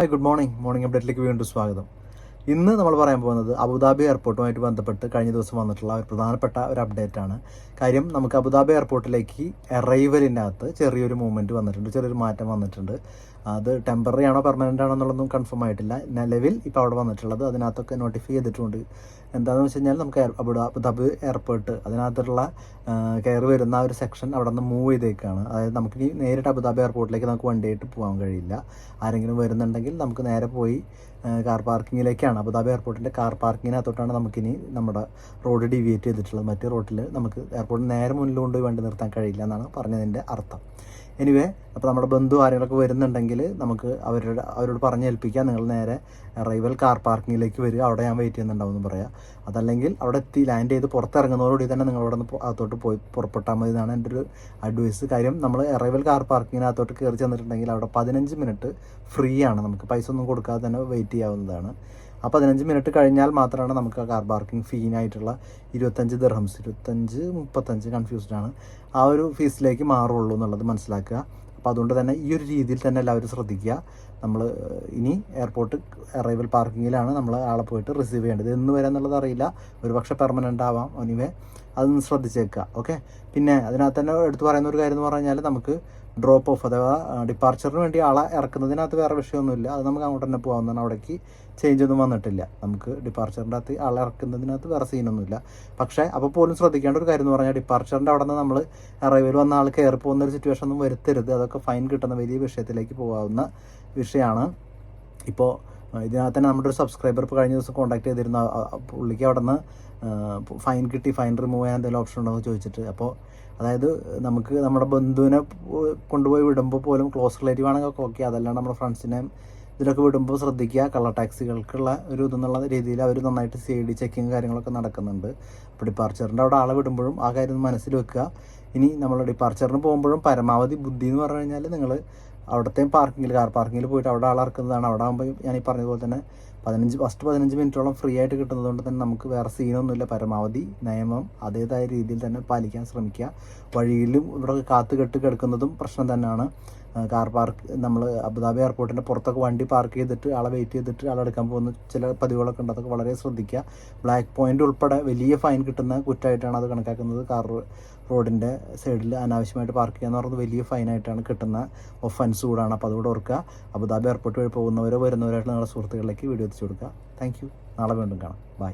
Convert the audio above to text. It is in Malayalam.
ഹായ് ഗുഡ് മോർണിംഗ് മോർണിംഗ് അപ്ഡേറ്റിലേക്ക് വീണ്ടും സ്വാഗതം. ഇന്ന് നമ്മൾ പറയാൻ പോകുന്നത് അബുദാബി എയർപോർട്ടുമായിട്ട് ബന്ധപ്പെട്ട് കഴിഞ്ഞ ദിവസം വന്നിട്ടുള്ള ഒരു പ്രധാനപ്പെട്ട ഒരു അപ്ഡേറ്റ് ആണ് കാര്യം നമുക്ക് അബുദാബി എയർപോർട്ടിലേക്ക് അറൈവലിന്റെ അകത്ത് ചെറിയൊരു മൂവ്മെന്റ് വന്നിട്ടുണ്ട് ചെറിയൊരു മാറ്റം വന്നിട്ടുണ്ട്. അത് ടെമ്പററി ആണോ പെർമനന്റ് ആണോ എന്നുള്ളതൊന്നും കൺഫേം ആയിട്ടില്ല. നിലവിൽ ഇപ്പോൾ അവിടെ വന്നിട്ടുള്ളത് അതിനകത്തൊക്കെ നോട്ടിഫൈ ചെയ്തിട്ടുണ്ട്. എന്താണെന്ന് വെച്ച് കഴിഞ്ഞാൽ നമുക്ക് അബുദാബി എയർപോർട്ട് അതിനകത്തുള്ള കയറി വരുന്ന ഒരു സെക്ഷൻ അവിടെ നിന്ന് മൂവ് ചെയ്തേക്കാണ്. അതായത് നമുക്ക് നേരിട്ട് അബുദാബി എയർപോർട്ടിലേക്ക് നമുക്ക് വണ്ടിയായിട്ട് പോകാൻ കഴിയില്ല. ആരെങ്കിലും വരുന്നുണ്ടെങ്കിൽ നമുക്ക് നേരെ പോയി കാർ പാർക്കിങ്ങിലേക്കാണ് അബുദാബി എയർപോർട്ടിന്റെ കാർ പാർക്കിങ്ങിനകത്തോട്ടാണ് നമുക്കിനി നമ്മുടെ റോഡ് ഡിവിയേറ്റ് ചെയ്തിട്ടുള്ളത്. മറ്റേ റോഡിൽ നമുക്ക് എയർപോർട്ടിന് നേരെ മുന്നിൽ കൊണ്ടുപോയി വണ്ടി നിർത്താൻ കഴിയില്ല എന്നാണ് പറഞ്ഞതിന്റെ അർത്ഥം. എനിവേ അപ്പോൾ നമ്മുടെ ബന്ധു ആരെങ്കിലൊക്കെ വരുന്നുണ്ടെങ്കിൽ നമുക്ക് അവരുടെ അവരോട് പറഞ്ഞ് ഏൽപ്പിക്കാം. നിങ്ങൾ നേരെ അറൈവൽ കാർ പാർക്കിങ്ങിലേക്ക് വരിക. അവിടെ ഞാൻ വെയിറ്റ് ചെയ്യുന്നുണ്ടാവും എന്ന് പറയാം. അതല്ലെങ്കിൽ അവിടെ എത്തി ലാൻഡ് ചെയ്ത് പുറത്തിറങ്ങുന്നതോടുകൂടി തന്നെ നിങ്ങൾ അവിടെ നിന്ന് അകത്തോട്ട് പോയി പുറപ്പെട്ടാൽ മതി എന്നാണ് എന്റെ ഒരു അഡ്വൈസ് കാര്യം നമ്മൾ അറൈവൽ കാർ പാർക്കിങ്ങിനകത്തോട്ട് കയറി ചെന്നിട്ടുണ്ടെങ്കിൽ അവിടെ പതിനഞ്ച് മിനിറ്റ് ഫ്രീ ആണ്. നമുക്ക് പൈസ ഒന്നും കൊടുക്കാതെ തന്നെ വെയിറ്റ് ചെയ്യാവുന്നതാണ്. ആ പതിനഞ്ച് മിനിറ്റ് കഴിഞ്ഞാൽ മാത്രമാണ് നമുക്ക് ആ കാർ പാർക്കിംഗ് ഫീനായിട്ടുള്ള ഇരുപത്തഞ്ച് ദർഹംസ് ഇരുപത്തഞ്ച് മുപ്പത്തഞ്ച് കൺഫ്യൂസ്ഡ് ആണ്. ആ ഒരു ഫീസിലേക്ക് മാറുള്ളൂ എന്നുള്ളത് മനസ്സിലാക്കുക. അപ്പോൾ അതുകൊണ്ട് തന്നെ ഈ ഒരു രീതിയിൽ തന്നെ എല്ലാവരും ശ്രദ്ധിക്കുക. നമ്മൾ ഇനി എയർപോർട്ട് അറൈവൽ പാർക്കിങ്ങിലാണ് നമ്മൾ ആളെ പോയിട്ട് റിസീവ് ചെയ്യേണ്ടത്. എന്ന് വരെ എന്നുള്ളത് അറിയില്ല. ഒരു പക്ഷേ പെർമനന്റ് ആവാം. എനിവേ അതൊന്ന് ശ്രദ്ധിച്ചേക്കുക. ഓക്കെ പിന്നെ അതിനകത്ത് തന്നെ എടുത്തു പറയുന്ന ഒരു കാര്യം എന്ന് പറഞ്ഞു കഴിഞ്ഞാൽ നമുക്ക് ഡ്രോപ്പ് ഓഫ് അഥവാ ഡിപ്പാർച്ചറിന് വേണ്ടി ആളെ ഇറക്കുന്നതിനകത്ത് വേറെ വിഷയമൊന്നുമില്ല. അത് നമുക്ക് അങ്ങോട്ട് തന്നെ പോകാവുന്നതാണ്. അവിടേക്ക് ചേഞ്ച് ഒന്നും വന്നിട്ടില്ല. നമുക്ക് ഡിപ്പാർച്ചറിന്റെ അകത്ത് ആളെ ഇറക്കുന്നതിനകത്ത് വേറെ സീനൊന്നുമില്ല പക്ഷേ അപ്പോൾ പോലും ശ്രദ്ധിക്കേണ്ട ഒരു കാര്യം എന്ന് പറഞ്ഞാൽ ഡിപ്പാർച്ചറിന്റെ അവിടെ നിന്ന് നമ്മൾ അറൈവൽ വന്ന ആൾ കയറി പോകുന്ന ഒരു സിറ്റുവേഷൻ ഒന്നും വരുത്തരുത്. അതൊക്കെ ഫൈൻ കിട്ടുന്ന വലിയ വിഷയത്തിലേക്ക് പോകാവുന്ന വിഷയമാണ്. ഇപ്പോൾ ഇതിനകത്ത് തന്നെ നമ്മുടെ ഒരു സബ്സ്ക്രൈബർ ഇപ്പോൾ കഴിഞ്ഞ ദിവസം കോൺടാക്ട് ചെയ്തിരുന്ന പുള്ളിക്ക് അവിടെ നിന്ന് ഫൈൻ കിട്ടി ഫൈൻ റിമൂവ് ചെയ്യാൻ എന്തെങ്കിലും ഓപ്ഷൻ ഉണ്ടോ എന്ന് ചോദിച്ചിട്ട്. അപ്പോൾ അതായത് നമുക്ക് നമ്മുടെ ബന്ധുവിനെ കൊണ്ടുപോയി വിടുമ്പോൾ പോലും ക്ലോസ് റിലേറ്റീവ് ആണെങ്കിൽ ഓക്കെ അതല്ലാണ്ട് നമ്മുടെ ഫ്രണ്ട്സിനെയും ഇതിലൊക്കെ വിടുമ്പോൾ ശ്രദ്ധിക്കുക. കള്ള ടാക്സികൾക്കുള്ള ഒരു ഇതെന്നുള്ള രീതിയിൽ അവർ നന്നായിട്ട് സി ഡി ചെക്കിങ് കാര്യങ്ങളൊക്കെ നടക്കുന്നുണ്ട്. അപ്പോൾ ഡിപ്പാർച്ചറിന്റെ അവിടെ ആളെ വിടുമ്പോഴും ആ കാര്യം മനസ്സിൽ വെക്കുക. ഇനി നമ്മൾ ഡിപ്പാർച്ചറിന് പോകുമ്പോഴും പരമാവധി ബുദ്ധി എന്ന് പറഞ്ഞു കഴിഞ്ഞാൽ നിങ്ങൾ അവിടുത്തെ പാർക്കിങ്ങിൽ കാർ പാർക്കിങ്ങിൽ പോയിട്ട് അവിടെ ആളിറക്കുന്നതാണ് അവിടെ ആകുമ്പോൾ ഞാൻ ഈ പറഞ്ഞതുപോലെ തന്നെ പതിനഞ്ച് ഫസ്റ്റ് പതിനഞ്ച് മിനിറ്റോളം ഫ്രീ ആയിട്ട് കിട്ടുന്നത് കൊണ്ട് തന്നെ നമുക്ക് വേറെ സീനൊന്നുമില്ല പരമാവധി നിയമം അതേതായ രീതിയിൽ തന്നെ പാലിക്കാൻ ശ്രമിക്കുക. വഴിയിലും ഇവിടെ കാത്തു കെട്ട് കിടക്കുന്നതും പ്രശ്നം തന്നെയാണ്. കാർ പാർക്ക് നമ്മൾ അബുദാബി എയർപോർട്ടിന്റെ പുറത്തൊക്കെ വണ്ടി പാർക്ക് ചെയ്തിട്ട് ആളെ വെയിറ്റ് ചെയ്തിട്ട് ആളെ എടുക്കാൻ പോകുന്ന ചില പതിവുകളൊക്കെ ഉണ്ട്. അതൊക്കെ വളരെ ശ്രദ്ധിക്കുക. ബ്ലാക്ക് പോയിന്റ് ഉൾപ്പെടെ വലിയ ഫൈൻ കിട്ടുന്ന കുറ്റമായിട്ടാണ് അത് കണക്കാക്കുന്നത്. കാർ റോഡിന്റെ സൈഡിൽ അനാവശ്യമായിട്ട് പാർക്ക് ചെയ്യുക എന്ന് പറയുന്നത് വലിയ ഫൈനായിട്ടാണ് കിട്ടുന്ന ഒഫൻസ് കൂടാണ്. അപ്പോൾ അതുകൂടെ ഓർക്കുക. അബുദാബി എയർപോർട്ട് വഴി പോകുന്നവരോ വരുന്നവരായിട്ട് നിങ്ങളുടെ സുഹൃത്തുക്കളിലേക്ക് വീഡിയോ എത്തിച്ചു കൊടുക്കുക. താങ്ക് യു നാളെ വീണ്ടും കാണാം. ബൈ